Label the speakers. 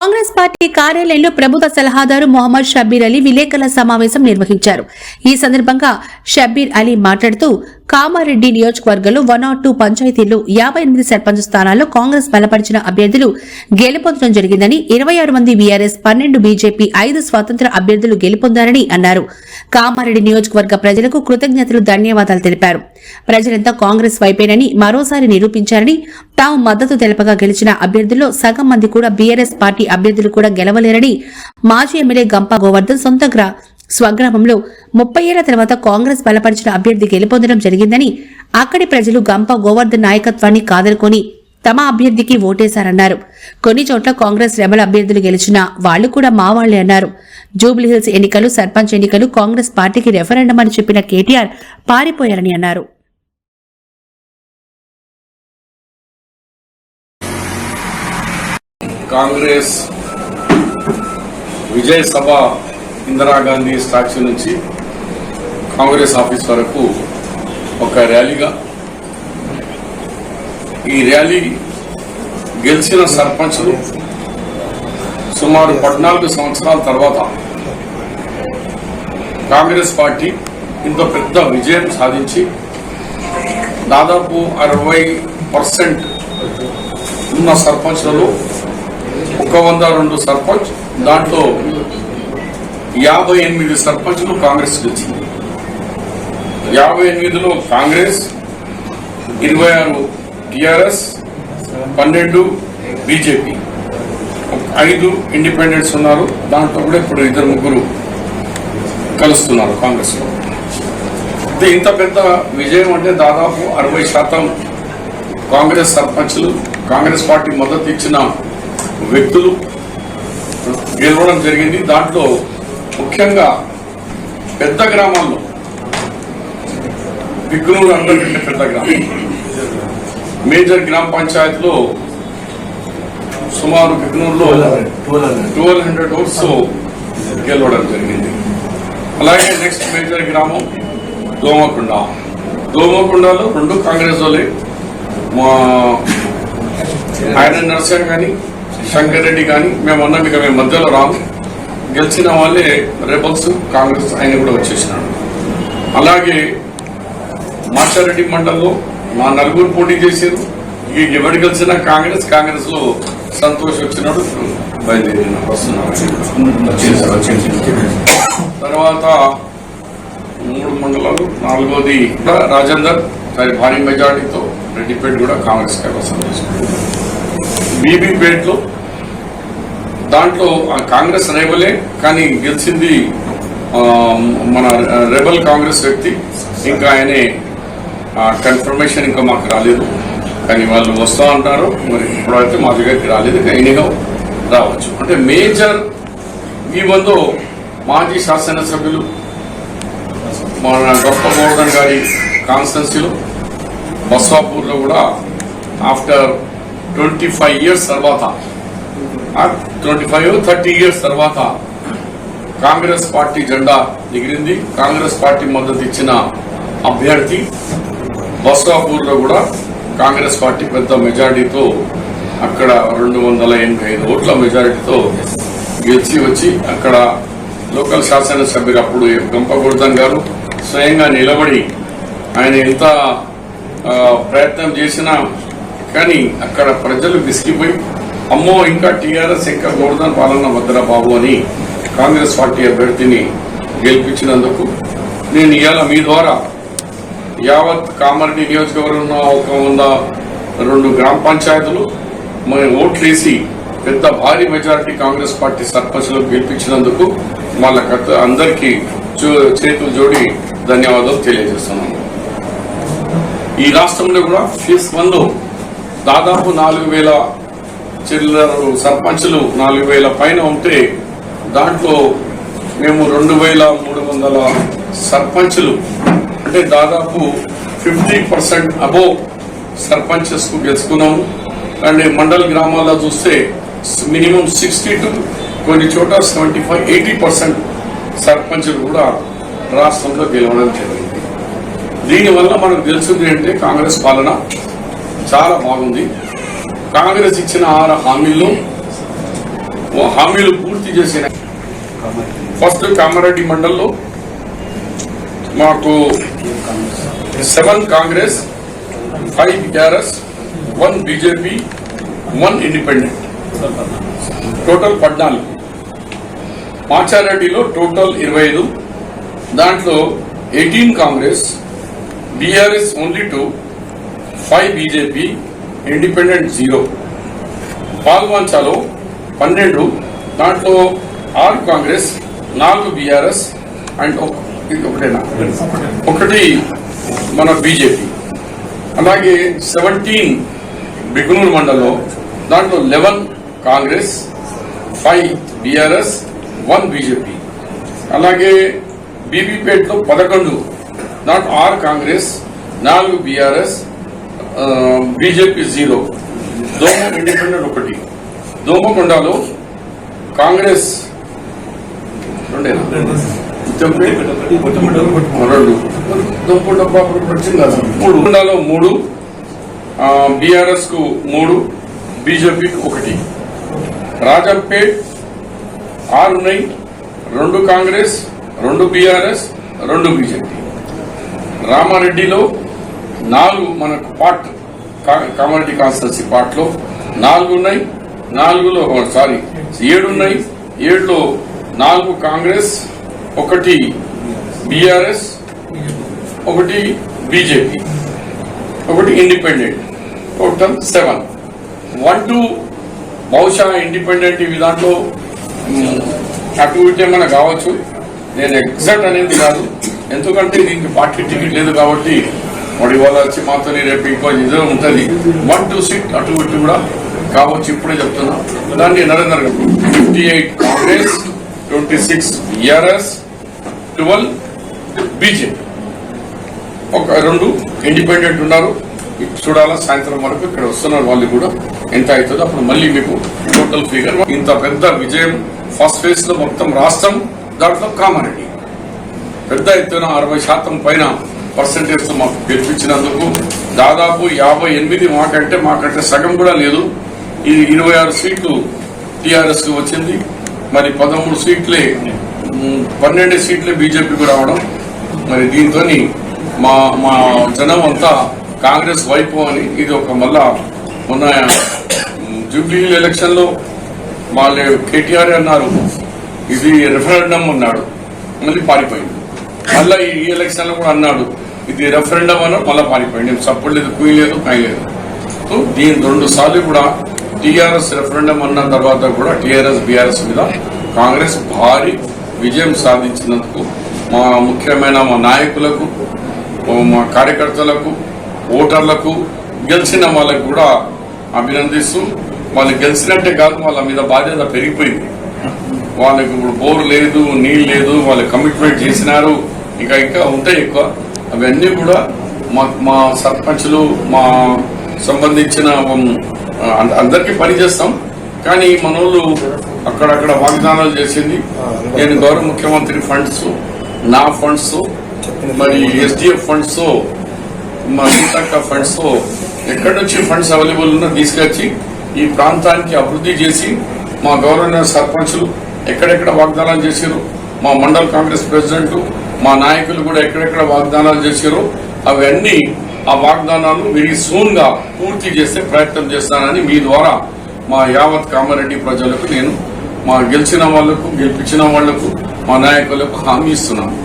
Speaker 1: Congress party కార్యాలయంలో ప్రభుత్వ సలహాదారు మొహమ్మద్ షబ్బీర్ అలీ విలేకరుల సమావేశం నిర్వహించారు. ఈ సందర్భంగా షబ్బీర్ అలీ మాట్లాడుతూ కామారెడ్డి నియోజకవర్గంలో వన్ నాట్ టూ పంచాయతీల్లో యాభై ఎనిమిది సర్పంచ్ స్థానాల్లో కాంగ్రెస్ బలపరిచిన అభ్యర్థులు గెలుపొందడం జరిగిందని ఇరవై ఆరు మంది వీఆర్ఎస్ పన్నెండు బీజేపీ ఐదు స్వతంత్ర అభ్యర్థులు గెలుపొందారని అన్నారు. కామారెడ్డి నియోజకవర్గ ప్రజలకు కృతజ్ఞతలు ధన్యవాదాలు తెలిపారు. ప్రజలంతా కాంగ్రెస్ వైపేనని మరోసారి నిరూపించారని తాము మద్దతు తెలపగా గెలిచిన అభ్యర్థుల్లో సగం మంది కూడా బీఆర్ఎస్ పార్టీ అభ్యర్థులు కూడా గెలవలేరని మాజీ ఎమ్మెల్యే గంపా గోవర్ధన్ సొంత గ్రా స్వగ్రామంలో ముప్పై ఏళ్ళ తర్వాత కాంగ్రెస్ బలపరిచిన అభ్యర్థి గెలుపొందడం జరిగిందని అక్కడి ప్రజలు గంప గోవర్ధన్ నాయకత్వాన్ని కాదనుకొని తమ అభ్యర్థికి ఓటేశారన్నారు. కొన్ని చోట్ల కాంగ్రెస్ రెబల్ అభ్యర్థులు గెలిచినా వాళ్ళు కూడా మావాళ్ళే అన్నారు. జూబ్లీహిల్స్ ఎన్నికలు సర్పంచ్ ఎన్నికలు కాంగ్రెస్ పార్టీకి రెఫరెండం అని చెప్పిన కేటీఆర్ పారిపోయారని అన్నారు.
Speaker 2: కాంగ్రెస్ విజయ సభ ఇందిరాగాంధీ స్టాచ్యూ నుంచి కాంగ్రెస్ ఆఫీస్ వరకు ఒక ర్యాలీగా ఈ ర్యాలీ గెలిచిన సర్పంచ్లు సుమారు పద్నాలుగు సంవత్సరాల తర్వాత కాంగ్రెస్ పార్టీ ఇంత పెద్ద విజయం సాధించి దాదాపు అరవై పర్సెంట్ ఉన్న సర్పంచ్లలో ఒక వంద రెండు సర్పంచ్ దాంట్లో యాభై ఎనిమిది సర్పంచ్లు కాంగ్రెస్ గెలిచింది. యాభై ఎనిమిదిలో కాంగ్రెస్ ఇరవై ఆరు టిఆర్ఎస్ పన్నెండు బీజేపీ. ఐదు ఇండిపెండెంట్స్ ఉన్నారు దాంట్లో కూడా ఇప్పుడు ఇద్దరు ముగ్గురు కలుస్తున్నారు కాంగ్రెస్లో ఇంత పెద్ద విజయం అంటే దాదాపు అరవై శాతం కాంగ్రెస్ సర్పంచ్లు కాంగ్రెస్ పార్టీ మద్దతు ఇచ్చిన వ్యక్తులు గెలవడం జరిగింది. దాంట్లో ముఖ్యంగా పెద్ద గ్రామాల్లో బిగ్గునూరు అందరికంటే పెద్ద గ్రామం. మేజర్ గ్రామ పంచాయతీలో సుమారు బిగ్నూరులో ట్వెల్వ్ హండ్రెడ్ ఓట్స్ గెలవడం జరిగింది. అలాగే నెక్స్ట్ మేజర్ గ్రామం దోమకొండ. దోమకొండలో రెండు కాంగ్రెస్ వాళ్ళే. మా ఆయన నరసింహ కానీ శంకర్ రెడ్డి కానీ మేము అన్నాం ఇక మేము మధ్యలో రాము. గెలిచిన వాళ్ళే రెబల్స్ కాంగ్రెస్ ఆయన కూడా వచ్చేసినాడు. అలాగే మాచారెడ్డి మండలంలో మా నలుగురు పోటీ చేశారు. ఇక ఎవరు గెలిచినా కాంగ్రెస్ కాంగ్రెస్లో సంతోష్ వచ్చినాడు బయలుదేరి వస్తున్నాడు తర్వాత మూడు మండలాలు నాలుగోది కూడా రాజేందర్ సరే భారీ మెజార్టీతో రెడ్డిపేట కూడా కాంగ్రెస్ కైవసం చేసుకుంది బీబీపేటలో దాంట్లో ఆ కాంగ్రెస్ రేవలే కానీ గెలిచింది మన రెబల్ కాంగ్రెస్ వ్యక్తి. ఇంకా ఆయనే కన్ఫర్మేషన్ ఇంకా మాకు రాలేదు. కానీ వాళ్ళు వస్తా అంటారు. మరి ఇప్పుడైతే మా దగ్గరికి రాలేదు. ఎనీగా రావచ్చు. అంటే మేజర్ ఈ వందో మాజీ శాసనసభ్యులు మన గొప్ప గోవర్ధన్ గారి కాన్స్టెన్సీలో బస్వాపూర్లో కూడా ఆఫ్టర్ ట్వంటీ ఫైవ్ ఇయర్స్ తర్వాత. ట్వంటీ ఫైవ్ థర్టీ ఇయర్స్ తర్వాత కాంగ్రెస్ పార్టీ జెండా ఎగిరింది. కాంగ్రెస్ పార్టీ మద్దతు ఇచ్చిన అభ్యర్థి బస్వాపూర్లో కూడా కాంగ్రెస్ పార్టీ పెద్ద మెజారిటీతో అక్కడ రెండు వందల ఎనభై ఐదు ఓట్ల మెజారిటీతో గెలిచి వచ్చి అక్కడ లోకల్ శాసనసభ్యులు అప్పుడు గంపగోర్ధన్ గారు స్వయంగా నిలబడి ఆయన ఎంత ప్రయత్నం చేసినా కానీ అక్కడ ప్రజలు విసిగిపోయి అమ్మో ఇంకా టీఆర్ఎస్ ఇంకా గోవర్ధన్ పాలన వద్దరా బాబు అని కాంగ్రెస్ పార్టీ అభ్యర్థిని గెలిపించినందుకు నేను ఇవాళ మీ ద్వారా యావత్ కామారెడ్డి నియోజకవర్గంలో ఒక వంద రెండు గ్రామ పంచాయతీలు మేము ఓట్లేసి పెద్ద భారీ మెజారిటీ కాంగ్రెస్ పార్టీ సర్పంచ్లకు గెలిపించినందుకు వాళ్ళ కథ అందరికీ చూ- చేతులు జోడి ధన్యవాదాలు తెలియజేస్తున్నాను. ఈ రాష్ట్రంలో కూడా ఫేస్ వన్లో దాదాపు నాలుగు వేల చిల్లర సర్పంచ్లు నాలుగు వేల పైన ఉంటే దాంట్లో మేము రెండు వేల మూడు వందల సర్పంచ్లు. అంటే దాదాపు ఫిఫ్టీ పర్సెంట్ అబోవ్ సర్పంచెస్కు గెలుచుకున్నాము. అండ్ మండల గ్రామాల్లో చూస్తే మినిమం సిక్స్టీ టు కొన్ని చోట సెవెంటీ ఫైవ్ ఎయిటీ పర్సెంట్ సర్పంచ్లు కూడా రాష్ట్రంలో గెలవడం జరిగింది. దీనివల్ల మనకు తెలిసింది అంటే కాంగ్రెస్ పాలన. చాలా బాగుంది. కాంగ్రెస్ ఇచ్చిన ఆరు హామీల్లో హామీలు పూర్తి చేసిన ఫస్ట్ కామారెడ్డి మండల్లో మాకు seven Congress five TRS one BJP one independent. Total పద్నాలుగు. మాచారెడ్డిలో టోటల్ ఇరవై ఐదు. దాంట్లో eighteen Congress BRS only two. Five BJP independent zero. పాల్వంచాలో పన్నెండు దాంట్లో ఆరు కాంగ్రెస్ నాలుగు బీఆర్ఎస్ అండ్ ఒక- ఇది ఒకటేనా? ఒకటి మన బీజేపీ. అలాగే సెవెంటీన్ బిగునూరు మండలంలో దాంట్లో eleven Congress five BRS one BJP. అలాగే బీబీపేట్లో పదకొండు దాంట్లో ఆరు కాంగ్రెస్ నాలుగు బీఆర్ఎస్ బీజేపీ జీరో. దోమ ఇండిపెండెంట్ ఒకటి. దోమకొండలో కాంగ్రెస్ రెండేనా? రెండు. మూడు. కొండలో మూడు బీఆర్ఎస్కు మూడు బీజేపీకి ఒకటి. రాజంపేట్ ఆరు ఉన్నాయి. రెండు కాంగ్రెస్ రెండు బీఆర్ఎస్ రెండు బీజేపీ. రామారెడ్డిలో నాలుగు మనకు పార్ట్ కా- కామారెడ్డి కాన్స్టిట్యూన్సీ పార్ట్లో నాలుగు ఉన్నాయి. నాలుగులో oh, సారీ ఏడు ఉన్నాయి. ఏడులో నాలుగు కాంగ్రెస్ ఒకటి బీఆర్ఎస్ ఒకటి బీజేపీ ఒకటి independent. Total seven one two బహుశా ఇండిపెండెంట్ ఇవి దాంట్లో అటు ఇటు ఏమైనా కావచ్చు. నేను ఎగ్జాక్ట్ అనేది కాదు. ఎందుకంటే దీనికి పార్టీ టికెట్ లేదు కాబట్టి వాడి ఇవాళ వచ్చి మాతో రేపు ఇంకో ఇదే ఉంటుంది. వన్ టూ సీట్ అటు ఇటు కూడా కావచ్చు ఇప్పుడే చెప్తున్నా. దాన్ని Narendra fifty eight Congress twenty six BRS twelve BJP ఒక రెండు ఇండిపెండెంట్ ఉన్నారు. చూడాలా సాయంత్రం వరకు ఇక్కడ వస్తున్నారు వాళ్ళు కూడా. ఎంత అవుతుందో అప్పుడు మళ్ళీ మీకు టోటల్ ఫిగర్ ఇంత పెద్ద విజయం ఫస్ట్ ఫేజ్లో మొత్తం రాష్ట్రం దాంట్లో కామారెడ్డి. పెద్ద ఎత్తున అరవై శాతం పైన పర్సంటేజ్తో మాకు గెలిపించినందుకు దాదాపు యాభై ఎనిమిది మాకంటే మాకంటే సగం కూడా లేదు. ఈ ఇరవై ఆరు సీట్లు టిఆర్ఎస్కు వచ్చింది. మరి పదమూడు సీట్లే పన్నెండు సీట్లే బీజేపీకి రావడం. మరి దీంతో మా మా జనం అంతా కాంగ్రెస్ వైపు అని ఇది ఒక మళ్ళా మొన్న జూబ్లీ ఎలక్షన్లో వాళ్ళు కేటీఆర్ అన్నారు. ఇది రెఫరెండం అన్నాడు. మళ్ళీ పారిపోయింది. మళ్ళీ ఈ ఎలక్షన్లో కూడా అన్నాడు ఇది రెఫరెండం అన్న మళ్ళీ పారిపోయింది సపోర్ట్ లేదు కుయలేదు కాయలేదు సో దీని రెండు సార్లు కూడా టీఆర్ఎస్ రెఫరెండం అన్న తర్వాత కూడా టీఆర్ఎస్ బీఆర్ఎస్ మీద కాంగ్రెస్ భారీ విజయం సాధించినందుకు మా ముఖ్యమైన మా నాయకులకు మా కార్యకర్తలకు ఓటర్లకు గెలిచిన వాళ్ళకు కూడా అభినందిస్తూ వాళ్ళు గెలిచినట్టే కాదు వాళ్ళ మీద బాధ్యత పెరిగిపోయింది. వాళ్ళకి ఇప్పుడు బోర్ లేదు నీళ్ళు లేదు వాళ్ళు కమిట్మెంట్ చేసినారు. ఇంకా ఇంకా ఉంటాయి ఎక్కువ. అవన్నీ కూడా మా మా సర్పంచ్లు మా సంబంధించిన అందరికీ పని చేస్తాం. కానీ మనోళ్ళు అక్కడక్కడ వాగ్దానాలు చేసింది. నేను గౌరవ ముఖ్యమంత్రి ఫండ్స్ నా ఫండ్స్ మరి ఎస్డిఎఫ్ ఫండ్స్ మా సీతక్క ఫండ్స్ ఎక్కడి నుంచి ఫండ్స్ అవైలబుల్ ఉన్నా తీసుకొచ్చి ఈ ప్రాంతానికి అభివృద్ధి చేసి మా గౌరవ సర్పంచులు ఎక్కడెక్కడ వాగ్దానాలు చేశారు మా మండల్ కాంగ్రెస్ ప్రెసిడెంట్ మా నాయకులు కూడా ఎక్కడెక్కడ వాగ్దానాలు చేశారో అవన్నీ ఆ వాగ్దానాలు వెరీ సూన్గా పూర్తి చేసే ప్రయత్నం చేస్తానని మీ ద్వారా మా యావత్ కామారెడ్డి ప్రజలకు నేను మా గెలిచిన వాళ్ళకు గెలిపించిన వాళ్ళకు మా నాయకులకు హామీ ఇస్తున్నాను.